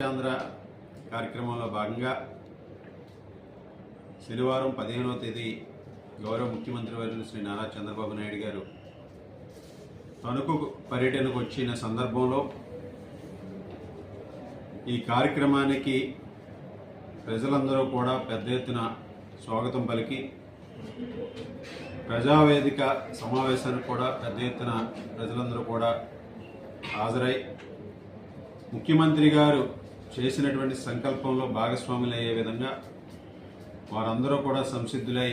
ఆంధ్ర కార్యక్రమంలో భాగంగా శనివారం పదిహేనవ తేదీ గౌరవ ముఖ్యమంత్రి వర్యులు శ్రీ నారా చంద్రబాబు నాయుడు గారు తణుకు పర్యటనకు వచ్చిన సందర్భంలో ఈ కార్యక్రమానికి ప్రజలందరూ కూడా పెద్ద ఎత్తున స్వాగతం పలికి ప్రజావేదిక సమావేశానికి కూడా పెద్ద ఎత్తున ప్రజలందరూ కూడా హాజరై ముఖ్యమంత్రి గారు చేసినటువంటి సంకల్పంలో భాగస్వాములు అయ్యే విధంగా వారందరూ కూడా సంసిద్ధులై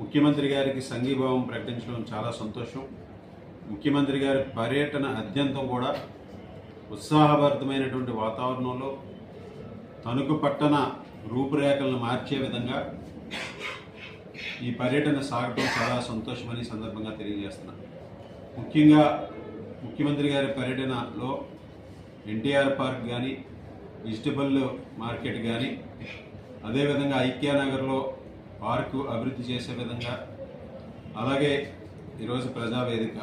ముఖ్యమంత్రి గారికి సంఘీభావం ప్రకటించడం చాలా సంతోషం. ముఖ్యమంత్రి గారి పర్యటన అత్యంతం కూడా ఉత్సాహభరితమైనటువంటి వాతావరణంలో తణుకు పట్టణ రూపురేఖలను మార్చే విధంగా ఈ పర్యటన సాగటం చాలా సంతోషమని సందర్భంగా తెలియజేస్తున్నాను. ముఖ్యంగా ముఖ్యమంత్రి గారి పర్యటనలో ఎన్టీఆర్ పార్క్ కానీ వెజిటబుల్ మార్కెట్ కానీ అదేవిధంగా ఐక్యానగర్లో పార్కు అభివృద్ధి చేసే విధంగా అలాగే ఈరోజు ప్రజావేదిక.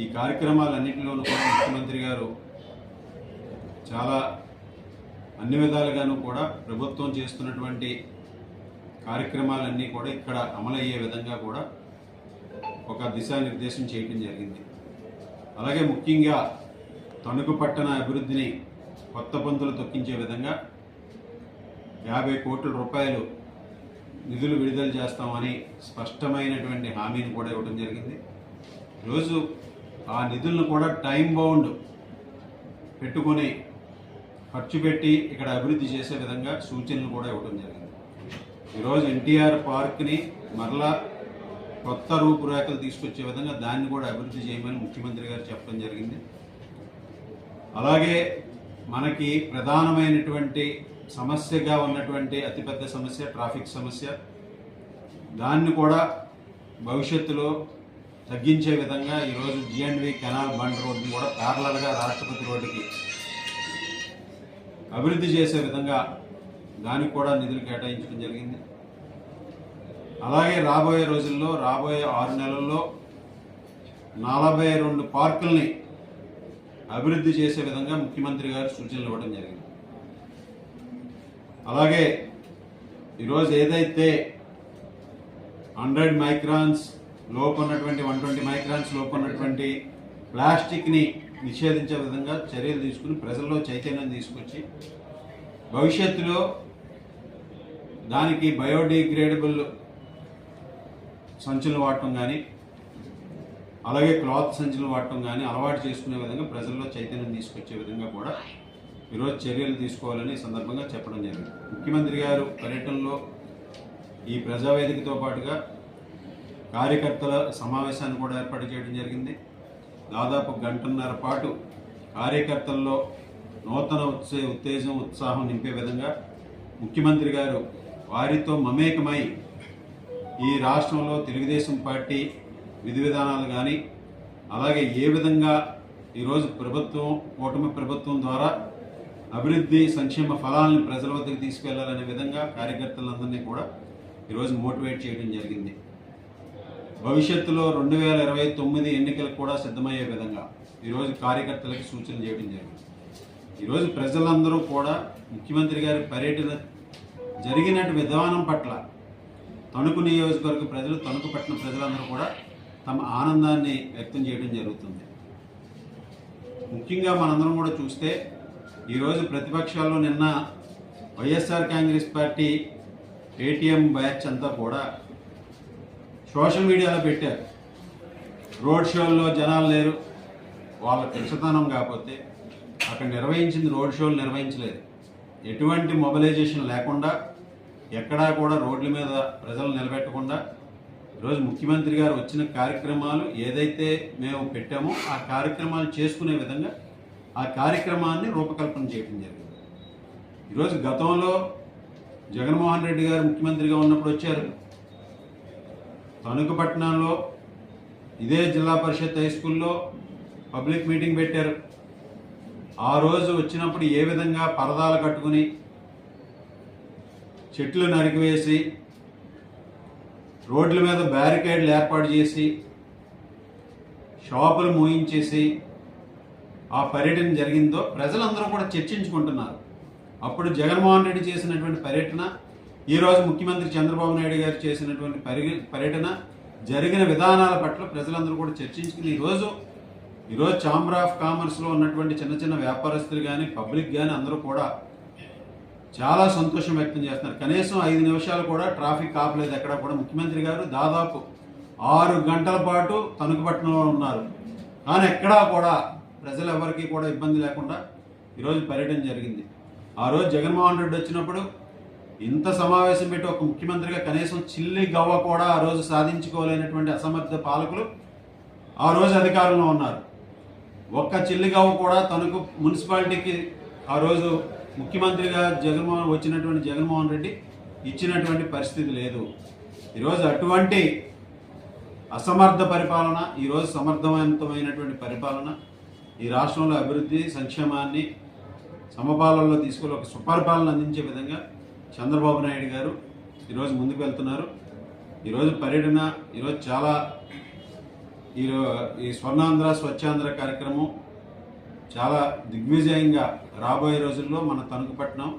ఈ కార్యక్రమాలన్నింటిలోనూ కూడా ముఖ్యమంత్రి గారు చాలా అన్ని విధాలుగాను కూడా ప్రభుత్వం చేస్తున్నటువంటి కార్యక్రమాలన్నీ కూడా ఇక్కడ అమలయ్యే విధంగా కూడా ఒక దిశానిర్దేశం చేయడం జరిగింది. అలాగే ముఖ్యంగా తణుకు పట్టణ అభివృద్ధిని కొత్త పంతులు తొక్కించే విధంగా యాభై కోట్ల రూపాయలు నిధులు విడుదల చేస్తామని స్పష్టమైనటువంటి హామీని కూడా ఇవ్వడం జరిగింది. ఈరోజు ఆ నిధులను కూడా టైం బౌండ్ పెట్టుకొని ఖర్చు పెట్టి ఇక్కడ అభివృద్ధి చేసే విధంగా సూచనలు కూడా ఇవ్వడం జరిగింది. ఈరోజు ఎన్టీఆర్ పార్క్ని మరలా కొత్త రూపురేఖలు తీసుకొచ్చే విధంగా దాన్ని కూడా అభివృద్ధి చేయమని ముఖ్యమంత్రి గారు చెప్పడం జరిగింది. అలాగే మనకి ప్రధానమైనటువంటి సమస్యగా ఉన్నటువంటి అతిపెద్ద సమస్య ట్రాఫిక్ సమస్య. దాన్ని కూడా భవిష్యత్తులో తగ్గించే విధంగా ఈరోజు జిఎండ్వి కెనాల్ బండ్ రోడ్ని కూడా ప్యారలల్గా రాష్ట్రపతి రోడ్డుకి అభివృద్ధి చేసే విధంగా దానికి కూడా నిధులు కేటాయించడం జరిగింది. అలాగే రాబోయే రోజుల్లో రాబోయే ఆరు నెలల్లో నలభై రెండు పార్కుల్ని అభివృద్ధి చేసే విధంగా ముఖ్యమంత్రి గారు సూచనలు ఇవ్వడం జరిగింది. అలాగే ఈరోజు ఏదైతే హండ్రెడ్ మైక్రాన్స్ లోపు ఉన్నటువంటి వన్ ట్వంటీ మైక్రాన్స్ లోపు ఉన్నటువంటి ప్లాస్టిక్ని నిషేధించే విధంగా చర్యలు తీసుకుని ప్రజల్లో చైతన్యం తీసుకొచ్చి భవిష్యత్తులో దానికి బయోడిగ్రేడబుల్ సంచులు వాడటం కానీ అలాగే క్లాత్ సంచులు వాడటం కానీ అలవాటు చేసుకునే విధంగా ప్రజల్లో చైతన్యం తీసుకొచ్చే విధంగా కూడా ఈరోజు చర్యలు తీసుకోవాలని సందర్భంగా చెప్పడం జరిగింది. ముఖ్యమంత్రి గారు పర్యటనలో ఈ ప్రజావేదికతో పాటుగా కార్యకర్తల సమావేశాన్ని కూడా ఏర్పాటు చేయడం జరిగింది. దాదాపు గంటన్నర పాటు కార్యకర్తల్లో నూతన ఉత్సే ఉత్తేజం ఉత్సాహం నింపే విధంగా ముఖ్యమంత్రి గారు వారితో మమేకమై ఈ రాష్ట్రంలో తెలుగుదేశం పార్టీ విధి విధానాలు కానీ అలాగే ఏ విధంగా ఈరోజు ప్రభుత్వం కూటమి ప్రభుత్వం ద్వారా అభివృద్ధి సంక్షేమ ఫలాలను ప్రజల వద్దకు తీసుకెళ్ళాలనే విధంగా కార్యకర్తలందరినీ కూడా ఈరోజు మోటివేట్ చేయడం జరిగింది. భవిష్యత్తులో రెండు వేల ఇరవై తొమ్మిది ఎన్నికలకు కూడా సిద్ధమయ్యే విధంగా ఈరోజు కార్యకర్తలకు సూచన చేయడం జరిగింది. ఈరోజు ప్రజలందరూ కూడా ముఖ్యమంత్రి గారి పర్యటన జరిగినట్టు విధానం పట్ల తణుకు నియోజకవర్గ ప్రజలు తణుకు పట్టిన ప్రజలందరూ కూడా తమ ఆనందాన్ని వ్యక్తం చేయడం జరుగుతుంది. ముఖ్యంగా మనందరం కూడా చూస్తే ఈరోజు ప్రతిపక్షాల్లో నిన్న YSR Congress party ATM batch అంతా కూడా సోషల్ మీడియాలో పెట్టారు. రోడ్ షోల్లో జనాలు లేరు వాళ్ళ పిచ్చతనం కాకపోతే అక్కడ నిర్వహించింది రోడ్ షోలు నిర్వహించలేదు. ఎటువంటి మొబిలైజేషన్ లేకుండా ఎక్కడా కూడా రోడ్ల మీద ప్రజలు నిలబెట్టకుండా ఈరోజు ముఖ్యమంత్రి గారు వచ్చిన కార్యక్రమాలు ఏదైతే మేము పెట్టామో ఆ కార్యక్రమాలు చేసుకునే విధంగా ఆ కార్యక్రమాన్ని రూపకల్పన చేయడం జరిగింది. ఈరోజు గతంలో జగన్మోహన్ రెడ్డి గారు ముఖ్యమంత్రిగా ఉన్నప్పుడు వచ్చారు. తణుకు పట్టణంలో ఇదే జిల్లా పరిషత్ హై స్కూల్లో పబ్లిక్ మీటింగ్ పెట్టారు. ఆ రోజు వచ్చినప్పుడు ఏ విధంగా పరదాలు కట్టుకుని చెట్లు నరికివేసి రోడ్ల మీద బ్యారికేడ్లు ఏర్పాటు చేసి షాపులు మూయించేసి ఆ పర్యటన జరిగిందో ప్రజలందరూ కూడా చర్చించుకుంటున్నారు. అప్పుడు జగన్మోహన్ రెడ్డి చేసినటువంటి పర్యటన ఈరోజు ముఖ్యమంత్రి చంద్రబాబు నాయుడు గారు చేసినటువంటి పరి పర్యటన జరిగిన విధానాల పట్ల ప్రజలందరూ కూడా చర్చించుకుని ఈరోజు ఈరోజు ఛాంబర్ ఆఫ్ కామర్స్లో ఉన్నటువంటి చిన్న చిన్న వ్యాపారస్తులు కానీ పబ్లిక్ కానీ అందరూ కూడా చాలా సంతోషం వ్యక్తం చేస్తున్నారు. కనీసం ఐదు నిమిషాలు కూడా ట్రాఫిక్ ఆపలేదు ఎక్కడ కూడా. ముఖ్యమంత్రి గారు దాదాపు ఆరు గంటల పాటు తణుకుపట్నంలో ఉన్నారు. కానీ ఎక్కడా కూడా ప్రజలు ఎవరికి కూడా ఇబ్బంది లేకుండా ఈరోజు పర్యటన జరిగింది. ఆ రోజు జగన్మోహన్ రెడ్డి వచ్చినప్పుడు ఇంత సమావేశం పెట్టి ఒక ముఖ్యమంత్రిగా కనీసం చిల్లి గవ్వ కూడా ఆ రోజు సాధించుకోలేనటువంటి అసమర్థ పాలకులు ఆ రోజు అధికారంలో ఉన్నారు. ఒక్క చిల్లిగవ్వ కూడా తనకు మున్సిపాలిటీకి ఆ రోజు ముఖ్యమంత్రిగా జగన్మోహన్ వచ్చినటువంటి జగన్మోహన్ రెడ్డి ఇచ్చినటువంటి పరిస్థితి లేదు. ఈరోజు అటువంటి అసమర్థ పరిపాలన ఈరోజు సమర్థవంతమైనటువంటి పరిపాలన ఈ రాష్ట్రంలో అభివృద్ధి సంక్షేమాన్ని సమపాలనలో తీసుకొని ఒక సుపరిపాలన అందించే విధంగా చంద్రబాబు నాయుడు గారు ఈరోజు ముందుకు వెళ్తున్నారు ఈరోజు పర్యటన ఈరోజు చాలా ఈరో ఈ స్వర్ణాంధ్ర స్వచ్ఛాంధ్ర కార్యక్రమం చాలా దిగ్విజయంగా రాబోయే రోజుల్లో మన తణుకుపట్నం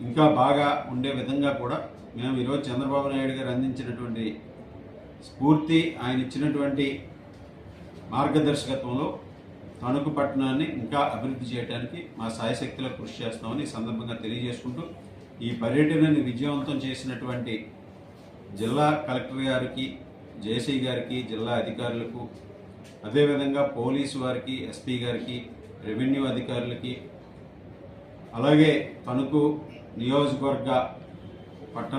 ఇంకా బాగా ఉండే విధంగా కూడా మేము ఈరోజు చంద్రబాబు నాయుడు గారు అందించినటువంటి స్ఫూర్తి ఆయన ఇచ్చినటువంటి మార్గదర్శకత్వంలో తణుకు పట్టణాన్ని ఇంకా అభివృద్ధి చేయడానికి మా సాయశక్తిలో కృషి చేస్తామని సందర్భంగా తెలియజేసుకుంటూ ఈ పర్యటనని విజయవంతం చేసినటువంటి జిల్లా కలెక్టర్ గారికి జేసీ గారికి జిల్లా అధికారులకు అదేవిధంగా పోలీసు వారికి ఎస్పీ గారికి రెవెన్యూ అధికారులకి అలాగే తణుకు నియోజకవర్గ పట్టణ